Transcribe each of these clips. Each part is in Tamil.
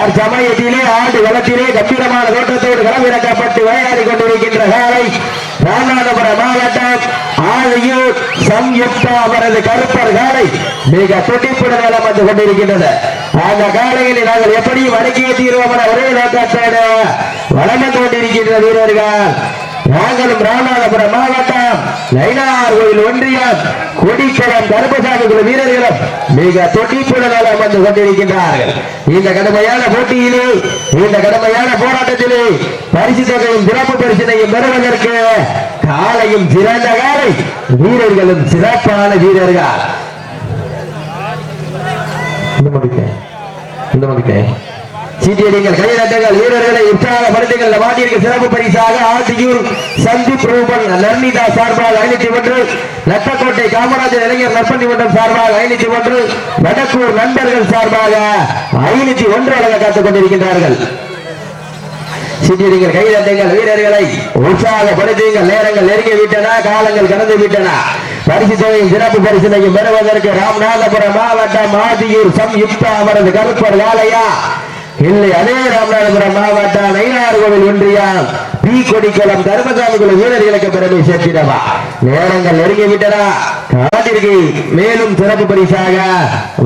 தற்சமயத்திலே ஆண்டு களத்திலே கம்பீரமான தோட்டத்தோடு களமிறக்கப்பட்டு விளையாடி கொண்டிருக்கின்ற காலை ராமநாதபுரம் மாவட்டம் ஆலையூர் சம்யுக்தா அவரது கருப்பர் காலை மிக துடிப்புடன் நிலம் வந்து கொண்டிருக்கின்றது. அந்த காலையில் நாங்கள் எப்படி வடக்கே தீர்வோம் என ஒரே நோக்கத்தோடு வளர்ந்து கொண்டிருக்கின்ற வீரர்கள். நாங்களும் ராமநாதபுரம் மாவட்டம் நயினார் கோயில் ஒன்றியம் கொடிக்குளம் கருப்பசாமி குழு வீரர்களும் மிக துடிப்புடன் வந்து கொண்டிருக்கின்றார்கள். இந்த கடுமையான போட்டியிலே இந்த கடுமையான போராட்டத்திலே பரிசு தொகையும் சிறப்பு பரிசினையும் பெறுவதற்கு காலையும் சிறந்த காலை வீரர்களும் சிறப்பான வீரர்கள். இந்த மதிக்க இந்த மதிக்க சீட்டியடிங்கள் கைதட்டுங்கள் வீரர்களை உற்சாகப்படுத்துங்கள். இந்த சிறப்பு பரிசாக ஆசியூர் சந்தீப் ரூபன் லர்னிதா சார்பாக ஐநூத்தி ஒன்று லட்டக்கோட்டை காமராஜர் இளைஞர் நற்பணி மன்றம் சார்பாக ஐநூத்தி ஒன்று வடக்கூர் நண்பர்கள் சார்பாக ஐநூத்தி ஒன்று அழக காத்துக் கொண்டிருக்கின்றார்கள். சீட்டியடிங்கள் கைதட்டுங்கள் வீரர்களை உற்சாகப்படுத்துங்கள். நேரங்கள் நெருங்கி விட்டன காலங்கள் கடந்து விட்டன. பரிசு தொகையும் சிறப்பு பரிசினையும் பெறுவதற்கு ராமநாதபுரம் மாவட்டம் ஆதியூர் சம்யுக்தா அவரது கருப்பர் வேலையா இல்லை அதே ராமநாதபுரம் மாவட்டம் நயினார்கோவில் ஒன்றியம். பி கொடிக்குளம் தர்மசாமிக்குள்ள வீரர் வீரர்களுக்கு பெருமை சேர்த்திடவா? நேரங்கள் நெருங்கி விட்டன காட்டிற்கு மேலும் சிறப்பு பரிசாக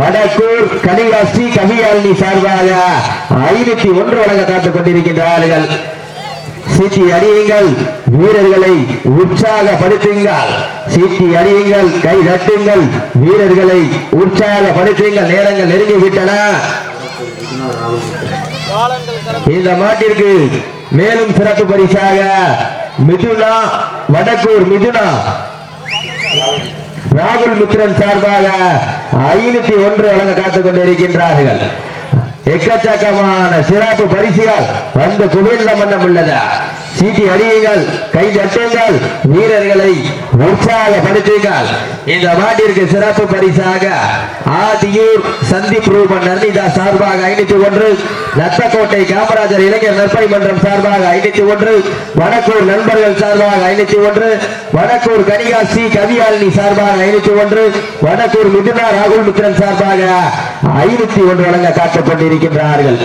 வடக்கூர் கனிவா ஸ்ரீ கவியாலினி சார்பாக ஐநூத்தி ஒன்று வழங்க காத்துக் கொண்டிருக்கின்றார்கள் சீட்டி அடியுங்கள் வீரர்களை உற்சாகப்படுத்துங்கள். சீட்டி அடியுங்கள் கை தட்டுங்கள் வீரர்களை உற்சாகப்படுத்துங்கள். நேரங்கள் நெருங்கி விட்டன இந்த மாட்டிற்கு மேலும் சிறப்பு பரிசாக மிதுனா வடக்கூர் மிதுனா ராகுல் மித்ரன் சார்பாக ஐநூத்தி ஒன்று வழங்க காத்துக் கொண்டிருக்கின்றார்கள். எக்கச்சக்கமான சிறப்பு பரிசுகள் வந்து குவிந்த மன்னம் உள்ளதா? சீட்டி அடியுங்கள் கை தட்டுங்கள் வீரர்களை உற்சாகப்படுத்துங்கள். இந்த மாட்டிற்கு சிறப்பு பரிசாக ஆதியூர் சந்தீப் ரூபன் நர்னிதா சார்பாக ஐநூத்தி ஒன்று நத்தக்கோட்டை காமராஜர் இளைஞர் நற்பணி மன்றம் சார்பாக ஐநூத்தி ஒன்று வடக்கூர் நண்பர்கள் சார்பாக ஐநூத்தி ஒன்று வடக்கூர் கனிகா சி. கவியாலினி சார்பாக ஐநூத்தி ஒன்று வடக்கூர் மிதுனா ராகுல் மித்ரன் சார்பாக ஐநூத்தி ஒன்று வழங்க காட்டப்பட்டிருக்கின்றார்கள்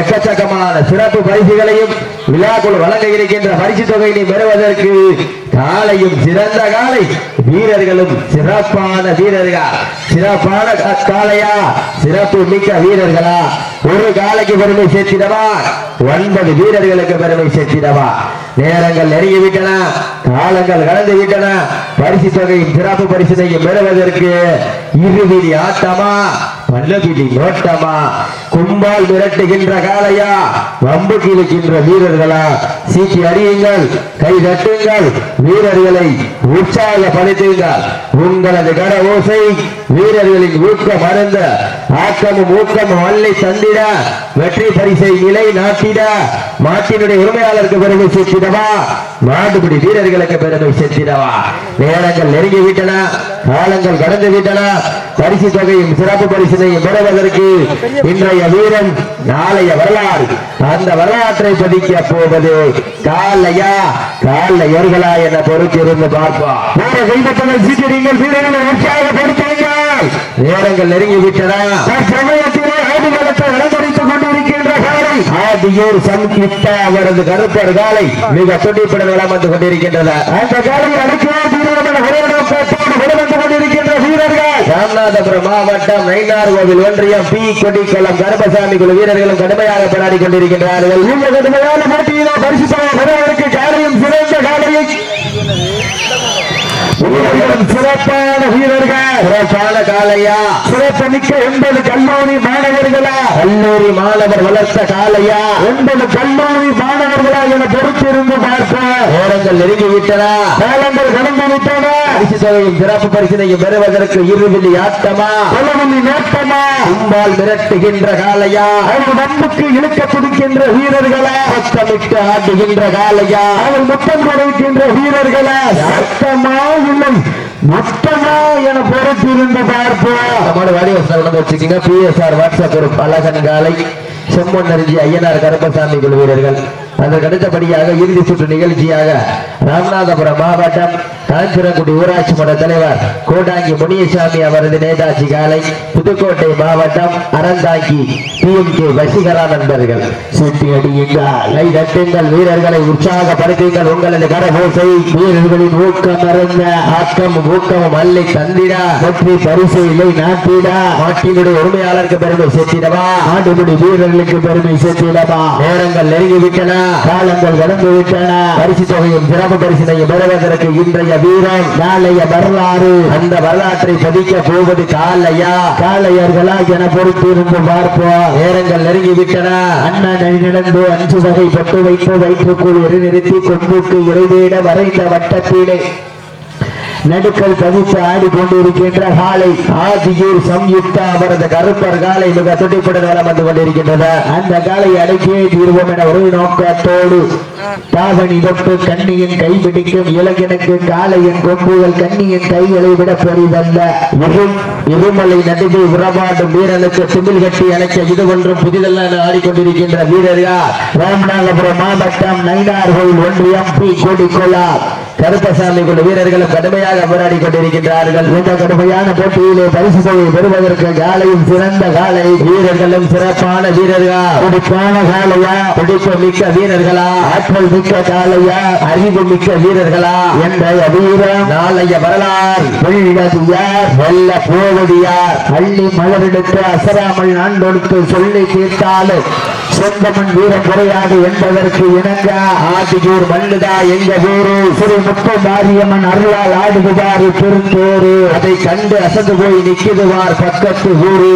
எக்கச்சக்கமான சிறப்பு பரிசுகளையும் விழாக்குள் வழங்க இருக்கின்ற பரிசு தொகையினை பெறுவதற்கு காலையும் சிறந்த காலை. வீரர்களும் சிறப்பான வீரர்கள்? சிறப்பான காலையா காளையா? சிறப்பு மிக்க வீரர்களா? ஒரு காலைக்கு பெருமை சேர்த்திடவா? ஒன்பது வீரர்களுக்கு பெருமை சேர்த்திடவா? நேரங்கள் நெருங்கி விட்டன காலங்கள் கடந்து விட்டன பரிசு தொகையும் சிறப்பு பரிசினையும் பெறுவதற்கு இருவிழி ஆட்டமா? பல்லபிடி நோட்டமா? கும்பால் மிரட்டுகின்ற காலையா வம்பு கிழக்கின்ற வீரர்களா? சீட்டி அறியுங்கள் கை தட்டுங்கள். வீரர்களை உற்சாகப்படுத்துங்கள். உங்களது கட ஓசை வீரர்களின் ஊக்கம் மறந்த ஆக்கமும் ஊக்கம் வல்லை தந்திட வெற்றி பரிசை நிலை நாட்டிட மாட்டினுடைய உரிமையாளருக்கு பெருமை சேர்த்திடவா? மாடுபிடி வீரர்களுக்கு பெருமை சேர்த்திடவா? நேரங்கள் நெருங்கி விட்டன காலங்கள் கடந்து விட்டன. பரிசு தொகையும் சிறப்பு பரிசினையும் பெறுவதற்கு இன்றைய வீரன் நாளைய வரலாறு. அந்த வரலாற்றை பதிக்க போவது காலையா காலையர்களா என பொறுத்திருந்து பார்ப்போம். நேரங்கள் நெருங்கி விட்டன. சமயத்திலே ஆதிகாலத்தை அலங்கரித்துக் காலை ஆதியூர் சம்யுக்தா அவரது கருப்பர் காலை மிக துடிப்புடன் வளம் வந்து கொண்டிருக்கின்றன அந்த காலையை அடக்கிய தீவிரமான விளையாட்டோடு வளம் வந்து கொண்டிருக்கின்ற வீரர்கள். ராமநாதபுரம் மாவட்டம் நயினார் கோவில் ஒன்றியம் பி கொடிக்குளம் கருப்பசாமி குழு வீரர்களும் கடுமையாக போராடி கொண்டிருக்கின்றார்கள். இந்த கடுமையான போட்டியில பரிசு காலையும் சிறந்த காலையை சிறப்பான வீரர்கள். சிறப்பான காலையா சிறப்பு மிக்க எண்பது கல்லூரி மாணவர்களா. கல்லூரி மாணவர் வளர்த்த காலையா எண்பது கல்லூரி மாணவர்களா என பொறுத்திருந்து பார்ப்போம். நேரங்கள் நெருங்கி விட்டன காலங்கள் கடந்து விட்டன பரிசு தொகையும் சிறப்பு பரிசினையும் பெறுவதற்கு இருவிழி ஆட்டமா? புலவலி நோட்டமா? கும்பால் மிரட்டுகின்ற காலையா அவர் நம்புக்கு இழுக்க துடிக்கின்ற வீரர்களா? சத்தமிட்டு ஆடுகின்ற காலையா அவர் முத்தம் கொடுக்கின்ற வீரர்களா? சத்தமா இல்லை. நஷ்டமா என பொறுத்திருந்து பார்ப்போம் நம்மளோட வாடிவாசல் உணவு வச்சுக்கோங்க பிஎஸ்ஆர் வாட்ஸ்அப் ஒரு அழகன் காலை செம்மன் நெருஞ்சி ஐயனார் கருப்பசாமி குழு வீரர்கள் அதற்கு அடுத்தபடியாக இறுதி சுற்று நிகழ்ச்சியாக ராமநாதபுரம் மாவட்டம் காஞ்சிரங்குடி ஊராட்சி மன்ற தலைவர் கோடாங்கி முனியசாமி அவரது நேதாஜி காலை புதுக்கோட்டை மாவட்டம் அறந்தாங்கி டிஎம்கே வசிகரா நண்பர்கள். சுட்டி அடியுங்கள் கை தட்டுங்கள் வீரர்களை உற்சாகப்படுத்துங்கள். உங்களது கரபோசை வீரர்களின் ஊக்கம் அருந்த ஆக்கம் ஊக்கமும் அல்லை தந்திடா. வெற்றி பரிசு இல்லை நாட்டிடா. நாட்டினுடைய உரிமையாளருக்கு பெருமை சேர்த்திடவா? நாட்டினுடைய வீரர்களுக்கு பெருமை சேர்த்திடவா? நேரங்கள் நெருங்கிவிட்டன காலங்கள் கடந்து விட்டன பரிசு தொகையும் சிறப்பு பரிசினையும் பெறுவதற்கு இன்றைய வீரம் நாளைய வரலாறு. அந்த வரலாற்றை பதிக்க போவது காலையா? காளையர்களா என பொறுத்திருந்து பார்ப்போம். நேரங்கள் நெருங்கி விட்டன அண்ணன் நடந்து அஞ்சு வகை பட்டு வைத்து வயிற்றுக்குள் எரி நிறுத்தி கொம்புக்கு இறைவேட வரைந்த வட்டத்திலே. நடுக்கல் பதித்து ஆடிக்கொண்டிருக்கின்ற காலை ஆதியூர் சம்யுக்தா அவரது கருப்பர் காலை மிக துடிப்புடன் வலம் வந்து கொண்டிருக்கின்றது. அந்த காலை அடக்கியே தீர்வோம் என ஒரு நோக்கத்தோடு தாவணி தொட்டு கண்ணியின் கைபிடிக்கும் இளைஞனுக்கு காலையின் கொம்புகள் கண்ணியின் கைகளை விட பெரிதல்ல. இருமலை நடுவே உறவாடும் வீரனுக்கு திமில் கட்டி அணைக்க இது ஒன்றும் புதிதல்ல என ஆடிக்கொண்டிருக்கின்ற வீரர்கள்? ராமநாதபுரம் மாவட்டம் நைனார்கோவில் ஒன்றியம் பி கோடிக்கொள்ளார் கருப்பசாமி கொண்ட வீரர்களும் கடுமையாக போராடி கொண்டிருக்கின்றார்கள். இந்த கடுமையான போட்டியிலே பரிசு தொகையை பெறுவதற்கு காலையும் சிறந்த காலை. வீரர்களும் சிறப்பான வீரர்களா? துடிப்பான காலையா? துடிப்பு மிக்க வீரர்களா? ஆற்றல் மிக்க காலையா? அறிவு மிக்க வீரர்களா? என்ற வீரம் நாளைய வரலாறு. வெள்ளது யார் வெல்ல போவதியார் மலரெடுத்து அசராமல் நான் கொடுத்து சொல்லி தீர்த்தாலும் சொந்தமன் வீரம் குறையாது என்பதற்கு இணங்க ஆதியூர் மண்ணுதா எங்க ஊரு சிறு முப்ப மாரியம்மன் அருளால் ஆடுகிறாரு பெருந்தோரு அதை கண்டு அசந்து போய் நிக்குதுவார் பக்கத்து ஊரு.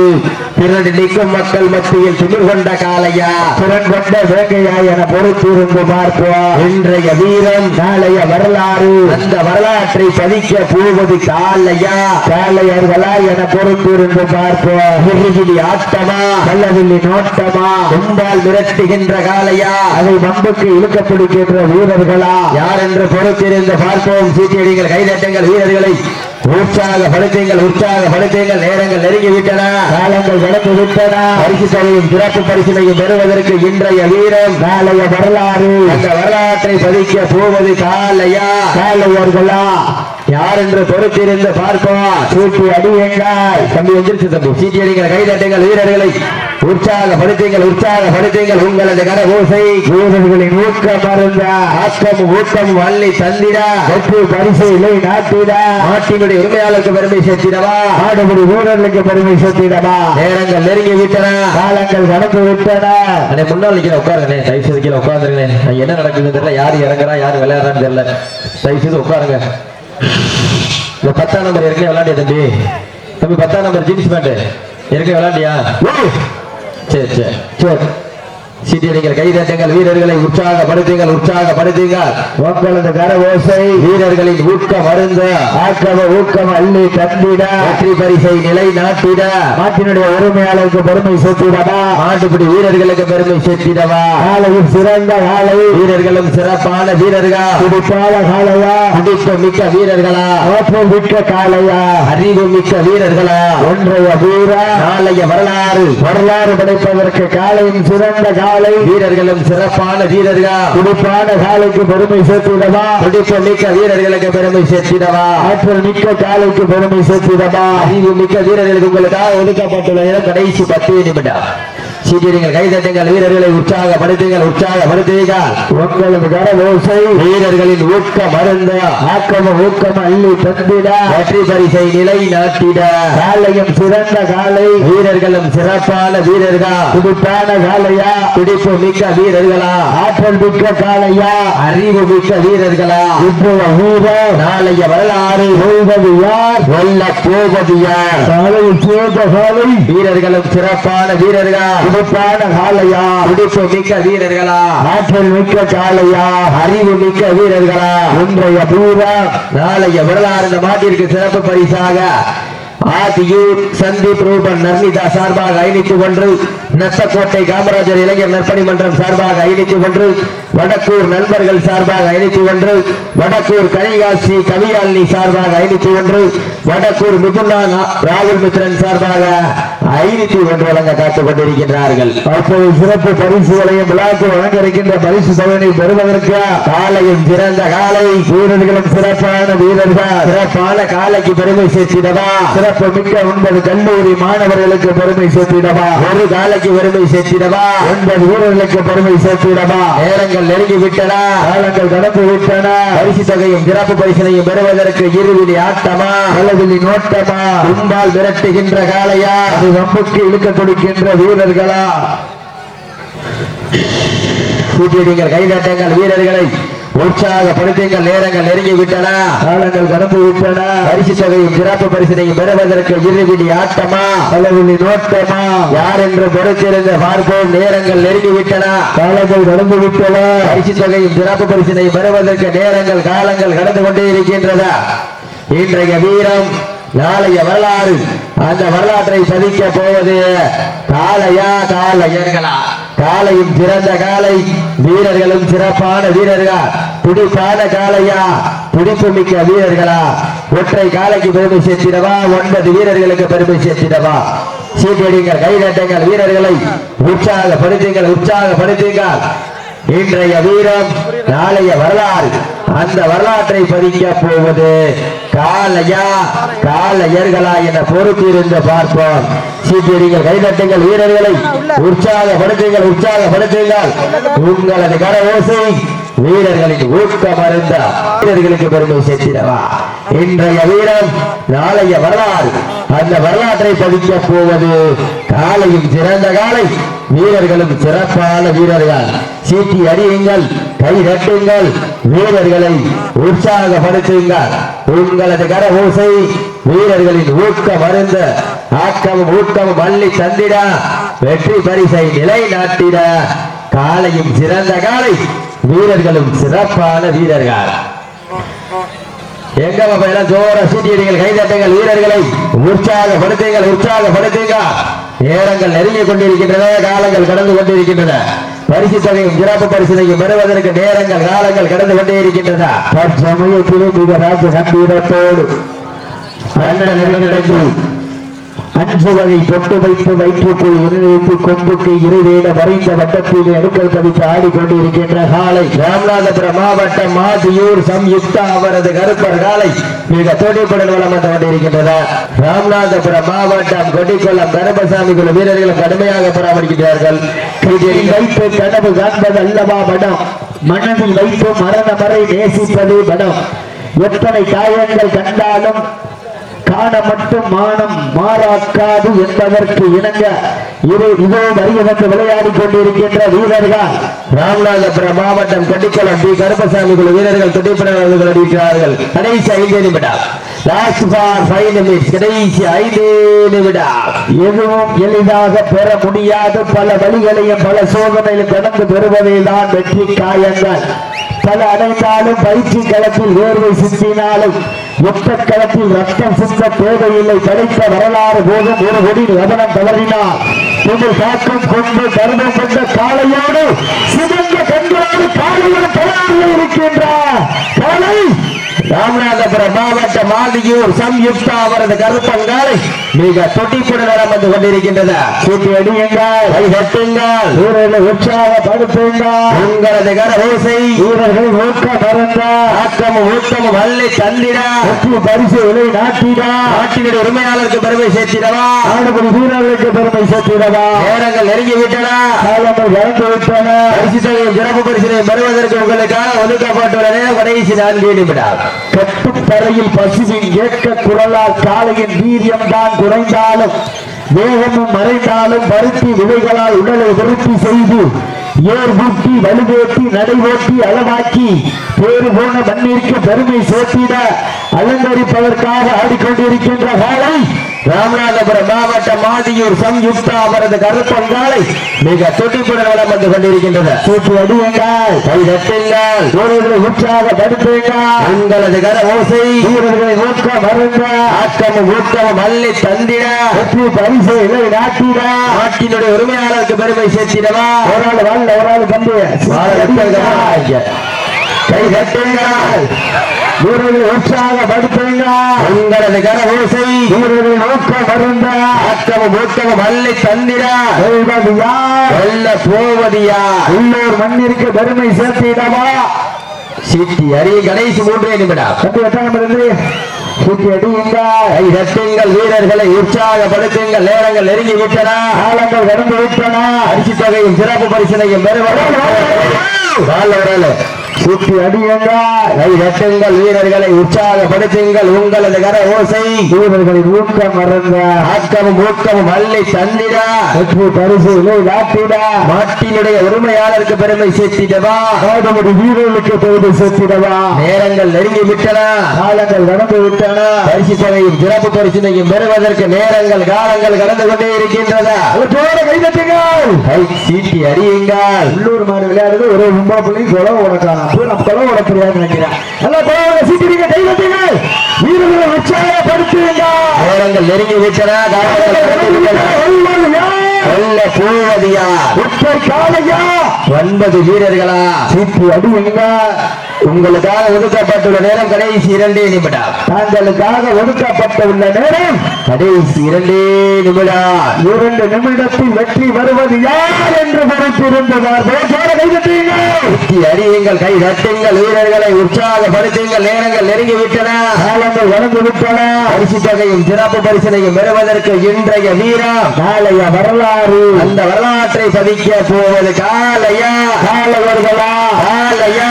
பிறடு நிற்கும் மக்கள் மத்தியில் திமிர் கொண்ட காலையா திறன் கொண்ட வேகையா என பொறுத்திருந்து பார்ப்போம் இன்றைய வீரம் நாளைய வரலாறு. அந்த வரலாற்றை பதிக்க போவது காலையா காலையர்களா என பொறுத்திருந்து பார்ப்போம் ஆட்டமா கள்ளவில்லி நோட்டமா கும்பால் மிரட்டுகின்ற காளையா அதை வம்புக்கு இழுக்க பிடிக்கின்ற வீரர்களா? யார் என்று பொறுத்திருந்து பார்ப்போம். சீட்டியடிகள் கைதட்டுங்கள் வீரர்களை. உற்சாகப்படுத்துங்கள் உற்சாகப்படுத்துங்கள் நேரங்கள் நெருங்கி விட்டன காலங்கள் கடந்து விட்டன. பரிசு தொகையும் சிறப்பு பரிசினையும் பெறுவதற்கு இன்றைய வீரம். நாளைய வரலாறு. அந்த வரலாற்றை பதிக்க போவது காலையா? காலையர்களா? யார் என்று பொறுத்திருந்து பார்ப்போம். சீட்டி அடியுங்கள். தம்பி எந்திரிச்சு தம்பி. சீட்டி அடிங்கள் கைதட்டுங்கள் வீரர்களை உற்சாகப்படுத்துங்கள். உற்சாகப்படுத்துங்கள். உங்களது கர ஓசை. வீரர்களின் ஊக்கம் மருந்த ஆக்கம் ஊக்கம் வள்ளி தந்திடா. வெற்றி பரிசு இல்லை நாட்டிடா. நாட்டினுடைய உரிமையாளருக்கு பெருமை சேர்த்திடவா? ஆடுபடி வீரர்களுக்கு பெருமை சேர்த்திடவா? நேரங்கள் நெருங்கி விட்டன. காலங்கள் நடந்து விட்டன. அண்ணே முன்னால் நிக்கிற உட்காருங்க தயவு செய்து கீழே உட்காந்துருங்க என்ன நடக்குதுன்னு தெரியல. யார் இறங்குறா? யார் விளையாடுறான்னு தெரியல. தயவு செய்து உட்காருங்க. இந்த பத்தாம் நம்பர் ஏற்கனவே விளையாண்டியா தம்பி? தம்பி பத்தாம் நம்பர் ஜீன்ஸ் பேண்ட் ஏற்கனவே விளையாண்டியா? சரி சரி. சரி. சீட்டியடிங்கள் கைதட்டுங்கள் வீரர்களை உற்சாகப்படுத்துங்கள் உற்சாகப்படுத்துங்கள். உங்களது கர ஓசை வீரர்களின் ஊக்கம் அருந்த. ஆக்கம ஊக்கம் அள்ளி தந்திட. வெற்றி பரிசை நிலை நாட்டிட நாட்டினுடைய உரிமையாளருக்கு பெருமை சேர்த்திடவா? நாட்டுப்படி வீரர்களுக்கு பெருமை சேர்த்திடவா? காலையும் சிறந்த காலை. வீரர்களும் சிறப்பான வீரர்களா? துடிப்பான காலையா? துடிப்பு மிக்க வீரர்களா? ஆற்றல் மிக்க காலையா? அறிவு மிக்க வீரர்களா? ஒன்றைய வீர நாளைய வரலாறு. வரலாறு படைப்பதற்கு காலையும் சிறந்த காலை. வீரர்களும் சிறப்பான வீரர்களா? துடிப்பான காலைக்கு பெருமை சேர்த்திடவா? துடிப்பு மிக்க வீரர்களுக்கு பெருமை சேர்த்திடவா? ஆற்றல் மிக்க காலைக்கு பெருமை சேர்த்திடவா? அறிவு மிக்க வீரர்களுக்கு உங்களுக்காக ஒதுக்கப்பட்டுள்ள கடைசி பத்து நிமிடம். சீட்டிடுங்கள் கைதட்டுங்கள் வீரர்களை உற்சாகப்படுத்துங்கள் உற்சாகப்படுத்துங்கள் உங்களது கர ஓசை வீரர்களின் ஊக்கம் மருந்த ஆக்கம ஊக்கம் அள்ளி தந்திட. வெற்றி பரிசை நிலை நாட்டிட காலையும் சிறந்த காலை. வீரர்களும் சிறப்பான வீரர்கள்? துடிப்பான காலையா? துடிப்பு மிக்க வீரர்களா? ஆற்றல் மிக்க காலையா? அறிவு மிக்க வீரர்களா? இன்றைய வீரர் நாளைய வரலாறு. வெல்வது யார்? வெல்ல போவது யார்? காலையில் சேர்ந்த காலை. வீரர்களும் சிறப்பான வீரர்கள்? துடிப்பான காலையா? துடிப்பு மிக்க வீரர்களா? ஆற்றல் மிக்க காலையா? அறிவு மிக்க வீரர்களா? இன்றைய வீரர் நாளைய வரலாறு இந்த மாட்டிற்கு சிறப்பு பரிசாக ஆதியூர் சந்தீப் ரூபன் நர்மிதா சார்பாக ஐநூத்தி ஒன்று நத்தக்கோட்டை காமராஜர் இளைஞர் நற்பணி மன்றம் சார்பாக ஐநூத்தி ஒன்று வடக்கூர் நண்பர்கள் சார்பாக ஐநூத்தி ஒன்று வடக்கூர் கனிகாசி கவியாலினி சார்பாக ஐநூத்தி ஒன்று வடக்கூர் மிதுனா ராகுல் மித்ரன் சார்பாக ஐநூத்தி ஒன்று வழங்க காத்துக் கொண்டிருக்கின்றார்கள் அப்போது சிறப்பு பரிசுகளையும் விழாக்கு வழங்க இருக்கின்ற பரிசு தொகையை பெறுவதற்கு காலையும் சிறந்த காலை. வீரர்களும் சிறப்பான வீரர்கள். சிறப்பான காலைக்கு பெருமை சேர்த்திடவா? சிறப்பு மிக்க ஒன்பது கல்லூரி மாணவர்களுக்கு பெருமை சேர்த்திடவா? ஒரு காலைக்கு பெருமை சேர்த்திடவா? ஒன்பது வீரர்களுக்கு பெருமை சேர்த்திடவா? நேரங்கள் நெருங்கி விட்டனா காலங்கள் கடந்து விட்டன பரிசு தொகையும் சிறப்பு பரிசனையும் பெறுவதற்கு இருவிழி ஆட்டமா? அளவில் நோட்டமா? கும்பால் விரட்டுகின்ற அது வம்புக்கு இழுக்க கொடுக்கின்ற வீரர்களா? கூட்டிடுங்கள் கைதட்டுங்கள் வீரர்களை. உற்சாகப்படுத்துங்கள் நேரங்கள் நெருங்கி விட்டன காலங்கள் கடந்து விட்டன பரிசு தொகையும் சிறப்பு பரிசனையும் பெறுவதற்கு இருவிழி ஆட்டமா? அளவில் நோட்டமா? யார் என்று பொறுத்திருந்து பார்ப்போம் நேரங்கள் நெருங்கி விட்டன காலங்கள் கடந்து விட்டன பரிசு தொகையும் சிறப்பு பரிசினை பெறுவதற்கு நேரங்கள் காலங்கள் கடந்து கொண்டே இருக்கின்றதா இன்றைய வீரம் நாளைய வரலாறு. அந்த வரலாற்றை பதிக்க போவது காளையா காளையர்களா? காளையும் சிறந்த காலை வீரர்களும் சிறப்பான வீரர்கள்? துடிப்பான காளையா? துடிப்பு மிக்க வீரர்களா? ஒற்றை காளைக்கு பெருமை சேர்த்திடவா? ஒன்பது வீரர்களுக்கு பெருமை சேர்த்திடவா? சீட்டடிங்கள் கைதட்டுங்கள் வீரர்களை உற்சாகப்படுத்துங்கள் உற்சாகப்படுத்துங்கள். இன்றைய வீரம் நாளைய வரலாறு. அந்த வரலாற்றை பதிக்க போவது காலையா காலையர்களா என பொறுத்திருந்து பார்ப்போம். சீக்கிரங்கள் கைதட்டுங்கள் வீரர்களை உற்சாகப்படுத்துங்கள் உற்சாகப்படுத்துங்கள். உங்களது கர ஓசை வீரர்களின் ஊக்கம் அருந்த வீரர்களுக்கு பெருமை சேர்த்திடவா? இன்றைய வீரம் நாளைய வரலாறு. அந்த வரலாற்றை பதிக்க போவது காலையும் சிறந்த காலை வீரர்களும் சிறப்பான வீரர்கள். சீட்டி அறியுங்கள் கைதட்டுங்கள் வீரர்களை உற்சாகப்படுத்துங்கள். உங்களது கர ஓசை வீரர்களின் ஊக்க மருந்த ஆக்கமும் ஊக்கமும் அள்ளி தந்திட வெற்றி பரிசை நிலைநாட்டிட காலையும் சிறந்த காலை வீரர்களும் சிறப்பான வீரர்கள். எங்க பாப்பா எல்லாம் ஜோர சீட்டியடிகள் கைதட்டுங்கள் வீரர்களை உற்சாகப்படுத்துங்கள் உற்சாகப்படுத்துங்கள். நேரங்கள் நெருங்கிக் கொண்டிருக்கின்றன காலங்கள் கடந்து கொண்டிருக்கின்றன. பரிசு தொகையும் சிறப்பு பரிசனையும் பெறுவதற்கு நேரங்கள் காலங்கள் கடந்து கொண்டே இருக்கின்றன. தற்சமயத்திலே மிக ராஜ கம்பீரத்தோடு அண்ணன் நெருங்கி வகை தொட்டு வைத்து வயிற்றுக்குள் உருவித்து கொம்புக்கு இருவேட வரைந்த வட்டத்தில் அடுக்கல் பதித்து ஆடிக்கொண்டிருக்கின்ற காலை ராமநாதபுரம் மாவட்டம் மாதியூர் சம்யுக்தா அவரது கருப்பர் காலை மிக துடிப்புடன் வளம் வந்து கொண்டிருக்கின்றதா? ராமநாதபுரம் மாவட்டம் கொடிக்குளம் கருப்பசாமி குழு வீரர்கள் கடுமையாக பராமரிக்கிறார்கள். இதில் வைத்து கனவு காண்பது அல்லவா படம் மனதில் வைத்து மரண வரை நேசிப்பது படம் எத்தனை காயங்கள் கண்டாலும் காண மட்டும் மானம் மாறாக்காது என்பதற்கு இணங்க இது இதோ வருகை விளையாடி கொண்டிருக்கின்ற வீரர்கள். ராமநாதபுரம் மாவட்டம் கொடிக்குளம் டி கருப்பசாமி குழு வீரர்கள் துடிப்புடன் வந்து கொண்டிருக்கிறார்கள் கடைசி ஐந்து நிமிடம். லாஸ்ட் ஃபார் ஃபைவ் நிமிட்ஸ் கடைசி ஐந்து நிமிடம். எதுவும் எளிதாக பெற முடியாது. பல வழிகளையும் பல சோதனையும் கடந்து பெறுவதே தான் வெற்றி காயங்கள். பல அடைந்தாலும் பயிற்சி களத்தில் வேர்வை சிந்தினாலும் யுத்த ரத்தம் சிந்த தேவையில்லை. கிடைத்த வரலாறு போதும். ஒரு கொடி லபனம் தவறினார். உங்கள் காக்கும் கொண்டு கருதம் கொண்ட காளையோடு சிறந்த கண்களோடு காலையோடு தயாரில் இருக்கின்றார். காளை ராமநாதபுரம் மாவட்ட மாளிகையூர் சம்யுக்தா அவரது கருப்பங்காலை மிக தொட்டிப்புடன் வளம் வந்து கொண்டிருக்கின்றது. கூட்டி அடியுங்கள். கை தட்டுங்கள் வீரர்களை உற்சாகப்படுத்துங்கள். உங்களது கர ஓசை வீரர்கள் ஊக்க மறந்த ஆக்கமும் ஊக்கமும் வல்லை தந்திட. வெற்றி பரிசு விலை நாட்டிட. நாட்டினுடைய உரிமையாளருக்கு பெருமை சேர்த்திடவா? ஆடுபடி வீரர்களுக்கு பெருமை சேர்த்திடவா? நேரங்கள் நெருங்கி விட்டன காலங்கள் வளர்ந்து விட்டன பரிசு தொகையும் சிறப்பு பரிசினை பெறுவதற்கு உங்களுக்காக ஒதுக்கப்பட்டுள்ள நேரம் கடைசி நான்கு நிமிடம் கட்டுத்தரையில் பசுவின் ஏக்க குரலால் காலையின் வீரியம் தான் குறைந்தாலும் வேகமும் மறைந்தாலும் பருத்தி விதைகளால் உடலை விருத்தி செய்து ஏர்கூட்டி வலுவேற்றி நடைபோட்டி அளவாக்கி பேரு போன மண்ணிற்கு பெருமை சேர்த்திட அலங்கரிப்பதற்காக ஆடிக்கொண்டிருக்கின்ற காலை ராமநாதபுரம் மாவட்டம் ஆதியூர் சம்யுக்தா அவரது கருப்பங்காலை மிக துடிப்புடன் வளம் வந்து கொண்டிருக்கின்றது. சூட்டு அடியுங்கள். கை தட்டுங்கள். வீரர்களை உற்சாகப்படுத்துங்கள் உங்களது கர ஓசை வீரர்களை ஊக்க மருந்த ஆக்கமும் ஊக்கமும் அள்ளி தந்திட. வெற்றி பரிசு இலை நாட்டிட. நாட்டினுடைய உரிமையாளருக்கு பெருமை சேர்த்திடவா? ஒரு ஆள் வாழ்ல ஒரு ஆள் பந்து. வாழ வைப்பதற்காக கை தட்டுங்கள் வீரர்கள் உற்சாகப்படுத்துங்கள். உங்களது கரகோசை. வீரர்கள் நோக்க வருந்த ஆக்கமும் ஊக்கமும் அள்ளி தந்திரா வெல்வது யார் வெல்ல போவது யார் உள்ளூர் மண்ணிற்கு பெருமை சேர்த்திடவா? சீட்டி அறிய கடைசி மூன்றே நிமிடம். கண்டு எட்டாம் இருந்து? சுற்றி அடியுங்கள். கை தட்டுங்கள் வீரர்களை உற்சாகப்படுத்துங்கள். நேரங்கள் நெருங்கி விட்டன காலங்கள் கடந்து விட்டன. அரிசி தொகையும் சிறப்பு பரிசனையும் பெறுவது சுற்றி அடியுங்கள். கை தட்டுங்கள் வீரர்களை உற்சாகப்படுத்துங்கள். உங்களது கர ஓசை வீரர்களின் ஊக்கம் மறந்த. ஆக்கமும் ஊக்கமும் அள்ளி தந்திரா வெற்றி பரிசுகளை நாட்டிட நாட்டினுடைய உரிமையாளருக்கு பெருமை சேர்த்திடவா? காதமுடி வீரர்களுக்கு பெருமை சேர்த்திடவா? நேரங்கள் நெருங்கி விட்டன. காலங்கள் கடந்து விட்டன. பரிசு தொகையும் சிறப்பு பரிசினையும் பெறுவதற்கு நேரங்கள் காலங்கள் கடந்து கொண்டே இருக்கின்றன. அவற்றோட கைதட்டுங்கள் கை சீட்டி அறியுங்கள் உள்ளூர் மாடு விளையாடுறது ஒரு ரொம்ப பிள்ளை குளம் உடக்கான நம்ம குளம் உட தெரியாது நினைக்கிறேன். நல்லா குளம் சீக்கிரங்க கைதட்டுங்கள் வீரர்களை உற்சாகப்படுத்துங்க நேரங்கள் நெருங்கி விட்டன காலங்கள் கடந்து விட்டன வெல்ல போவது யார் உற்றை காலையா? ஒன்பது வீரர்களா? சீட்டி அடியுங்க. உங்களுக்காக ஒதுக்கப்பட்டுள்ள நேரம் கடைசி இரண்டே நிமிடம். தாங்களுக்காக ஒதுக்கப்பட்டுள்ள நேரம் கடைசி இரண்டே நிமிடம். இரண்டு நிமிடத்தில் வெற்றி வருவது யார் என்று சுத்தி அறியுங்கள் கை தட்டுங்கள் வீரர்களை உற்சாகப்படுத்துங்கள் நேரங்கள் நெருங்கி விட்டன காலங்கள் வளர்ந்து விட்டன பரிசு தொகையும் சிறப்பு பரிசனையும் பெறுவதற்கு இன்றைய வீரம். நாளைய வரலாறு. அந்த வரலாற்றை பதிக்க போவது காலையா? காலவர்களா? காலையா?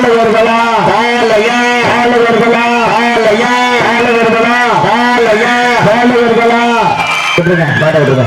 காலவர்களா காலையா காலவர்களா காலையா காலவர்களா காலையா காலவர்களா மாட்ட விட்டுருங்க